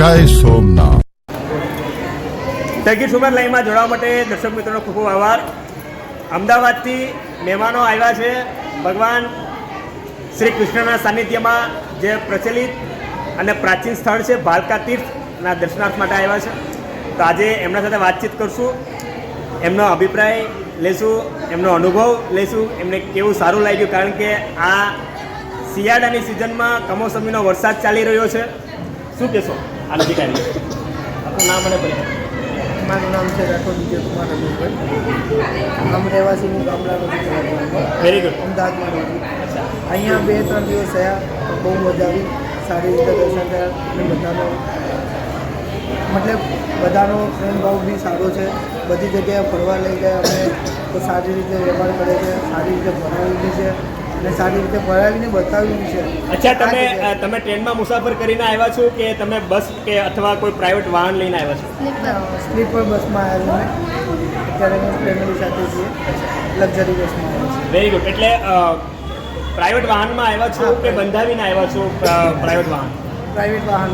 જય સોમનાથ. તગીર સુમર લાઈનમાં જોડાવા માટે દર્શક મિત્રોનો ખૂબ ખૂબ આભાર. અમદાવાદથી મહેમાનો આવ્યા છે. ભગવાન શ્રી કૃષ્ણના સાનિધ્યમાં જે પ્રચલિત અને પ્રાચીન સ્થળ છે, ભાલકા તીર્થના દર્શનાર્થ માટે આવ્યા છે. તો આજે એમના સાથે વાતચીત કરશું, એમનો અભિપ્રાય લેશું, એમનો અનુભવ લેશું, એમને કેવું સારું લાગ્યું, કારણ કે આ શિયાળાની સિઝનમાં કમોસમીનો વરસાદ ચાલી રહ્યો છે. શું કહેશો? આવી આપણું નામ અને પરિચય મારું નામ છે રાઠોડ વિજયકુમાર રમેશભાઈ. આમ રહેવાસી હું ગામડાનો વેરી ગુડ અમદાવાદમાં રહું છું. અહીંયા બે ત્રણ દિવસ થયા બહુ મજા આવી. સારી રીતે દર્શન થયા અને બધાનો મતલબ બધાનો પ્રેમભાવ બી સારો છે. બધી જગ્યાએ ફરવા લઈ ગયા અમે. તો સારી રીતે વ્યવહાર કરે છે સારી રીતે ભણાવી બી છે. અને સારી રીતે ભરાવીને બતાવ્યું છે. અચ્છા તમે તમે ટ્રેનમાં મુસાફર કરીને આવ્યા છો કે તમે બસ કે અથવા કોઈ પ્રાઇવેટ વાહન લઈને આવ્યા છો? સ્લીપર બસમાં આવ્યા છે અમે. અત્યારે હું ફેમિલી સાથે છીએ. લક્ઝરી બસમાં આવ્યા વેરી ગુડ એટલે પ્રાઇવેટ વાહનમાં આવ્યા છો કે બંધાવીને આવ્યા છો પ્રાઇવેટ વાહન? પ્રાઇવેટ વાહન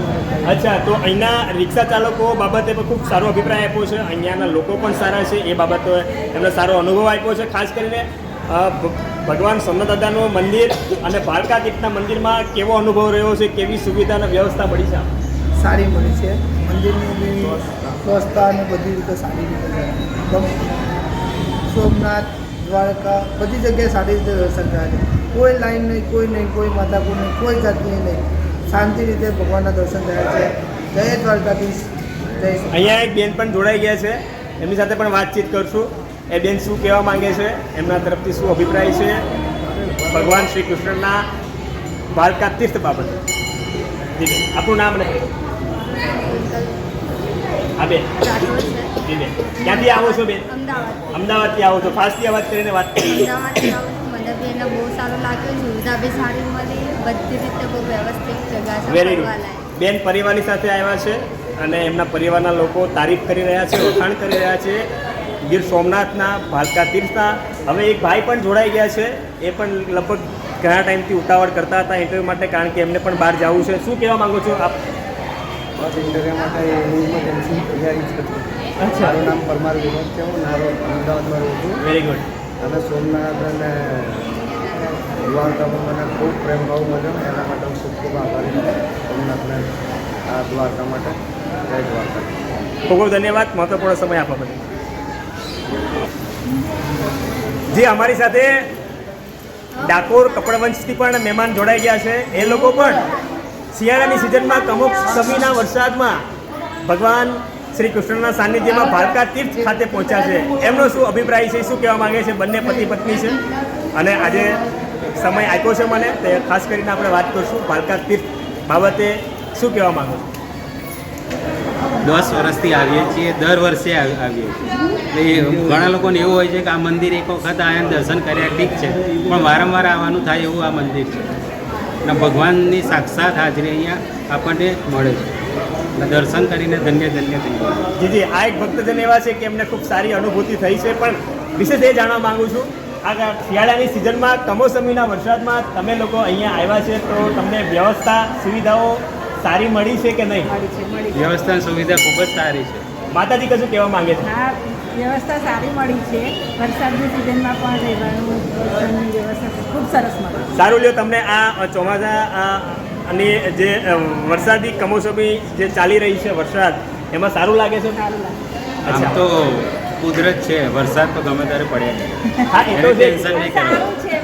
અચ્છા તો અહીંના રિક્ષા ચાલકો બાબતે પણ ખૂબ સારો અભિપ્રાય આપ્યો છે. અહીંયાના લોકો પણ સારા છે. એ બાબતે એમને સારો અનુભવ આપ્યો છે ખાસ કરીને ભગવાન સોમનાથ મંદિર અને ભારકા તીર્થના મંદિરમાં કેવો અનુભવ રહ્યો છે? કેવી સુવિધા અને વ્યવસ્થા મળી છે? સારી મળી છે. મંદિરની વ્યવસ્થા અને બધી રીતે સારી રીતે સોમનાથ દ્વારકા બધી જગ્યાએ સારી રીતે દર્શન થયા છે. કોઈ લાઈન નહીં કોઈ નહીં કોઈ માતાપુર નહીં કોઈ જાતની નહીં. શાંતિ રીતે ભગવાનના દર્શન થયા છે. જય દ્વારકાધીશ. જય અહીંયા એક બેન પણ જોડાઈ ગયા છે. એમની સાથે પણ વાતચીત કરશું. એ બેન શું કહેવા માંગે છે? એમના તરફથી શું અભિપ્રાય છે? ભગવાન શ્રી કૃષ્ણના દ્વારકા તીર્થ બાબતે. આપણું નામ રહે હા બેન. જી બેન. ક્યાંથી આવો છો બેન? અમદાવાદથી આવો છો. ફાસ્ટથી અવાજ કરીને વાત કરી મને બહુ સારું લાગ્યું. સુવિધા બી સારી મળી. બધી રીતે બહુ વ્યવસ્થિત જગ્યા છે. વેરી ગુડ બેન પરિવારની સાથે આવ્યા છે અને એમના પરિવારના લોકો તારીફ કરી રહ્યા છે વખાણ કરી રહ્યા છે. ગીર સોમનાથના ભાલકા તીર્થના. હવે એક ભાઈ પણ જોડાઈ ગયા છે. એ પણ લગભગ ઘણા ટાઈમથી ઉતાવળ કરતા હતા ઇન્ટરવ્યૂ માટે કારણ કે એમને પણ બહાર જવું છે. શું કહેવા માંગો છો આપ? બસ ઇન્ટરવ્યૂ માટે તૈયારી જ મારું નામ પરમાર વિનોદ છે. હું અમદાવાદમાં રહું છું. વેરી ગુડ અને સોમનાથ અને દ્વારકામાં મને ખૂબ પ્રેમ ભાવ મળ્યો એના માટે હું ખૂબ ખૂબ આભારી છું. સોમનાથને આ દ્વારકા માટે. જય દ્વારકા. ખૂબ ખૂબ ધન્યવાદ. મહત્વપૂર્ણ સમય આપવા બદલ. જી, અમારી સાથે ડાકોર કપડવંશથી પણ મહેમાન જોડાઈ ગયા છે. એ લોકો પણ શિયાળાની સિઝનમાં કમોક સમીના વરસાદમાં ભગવાન શ્રી કૃષ્ણના સાનિધ્યમાં ભાલકા તીર્થ ખાતે પહોંચ્યા છે. એમનો શું અભિપ્રાય છે, શું કહેવા માંગે છે? બંને પતિ પત્ની છે. અને આજે સમય આપ્યો છે મને, તે ખાસ કરીને આપણે વાત કરીશું ભાલકા તીર્થ બાબતે શું કહેવા માગો છો? દસ વર્ષથી આવીએ છીએ, દર વર્ષે આવીએ છીએ. ઘણા લોકોને એવું હોય છે કે આ મંદિર એક વખત આયા દર્શન કર્યા ઠીક છે, પણ વારંવાર આવવાનું થાય એવું આ મંદિર છે. અને ભગવાનની સાક્ષાત હાજરી અહીંયા આપણને મળે છે. દર્શન કરીને ધન્ય ધન્ય થઈ ગયા જી જી આ એક ભક્તજન એવા છે કે એમને ખૂબ સારી અનુભૂતિ થઈ છે, પણ વિશેષ એ જાણવા માંગુ છું આ શિયાળાની સિઝનમાં કમોસમીના વરસાદમાં તમે લોકો અહીંયા આવ્યા છે, તો તમને વ્યવસ્થા, સુવિધાઓ સારી મળી છે કે નહીં? વ્યવસ્થા સુવિધા ખૂબ જ સારી છે. માતાજી કશું કહેવા માંગે છે? હા વ્યવસ્થા સારી મળી છે. વરસાદની સિઝનમાં પણ રહેવાનું વ્યવસ્થા ખૂબ સરસ મળી સારું લ્યો તમને આ ચોમાસા આ અને જે વરસાદી કમોસમી જે ચાલી રહી છે વરસાદ એમાં સારું લાગે છે? સારું લાગે આમ તો કુદરત છે વરસાદ તો ગમે ત્યારે પડે હા એ તો ટેન્શન નહીં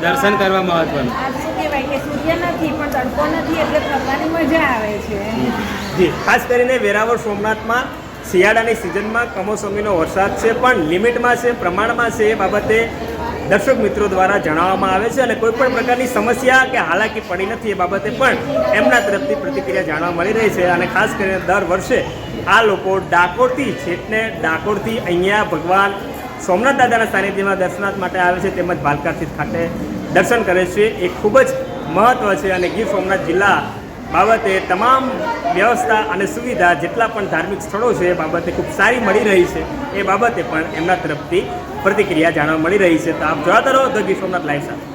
દર્શન કરવા મહત્વનું. આ શું કહેવાય કે સૂર્ય નથી પણ તડકો નથી એટલે ફરવાની મજા આવે છે. જી, ખાસ કરીને વેરાવળ સોમનાથમાં, શિયાળાની સિઝનમાં કમોસમીનો વરસાદ છે, પણ લિમિટમાં છે, પ્રમાણમાં છે એ બાબતે દર્શક મિત્રો દ્વારા જણાવવામાં આવે છે અને કોઈ પણ પ્રકારની સમસ્યા કે હાલાકી પડી નથી એ બાબતે પણ એમના તરફથી પ્રતિક્રિયા જાણવા મળી રહી છે અને ખાસ કરીને દર વર્ષે આ લોકો ડાકોરથી છેટને ડાકોરથી અહીંયા ભગવાન સોમનાથ દાદાના સાનિધ્યમાં દર્શનાર્થ માટે આવે છે, તેમજ ભાલકાથી ખાતે દર્શન કરે છે. એ ખૂબ જ મહત્ત્વ છે અને ગીર સોમનાથ જિલ્લા બાબતે તમામ વ્યવસ્થા અને સુવિધા જેટલા પણ ધાર્મિક સ્થળો છે એ બાબતે ખૂબ સારી મળી રહી છે. એ બાબતે પણ એમના તરફથી પ્રતિક્રિયા જાણવા મળી રહી છે. તો આપ જોતા રહો ધ ગીર સોમનાથ લાઈવ સાથે.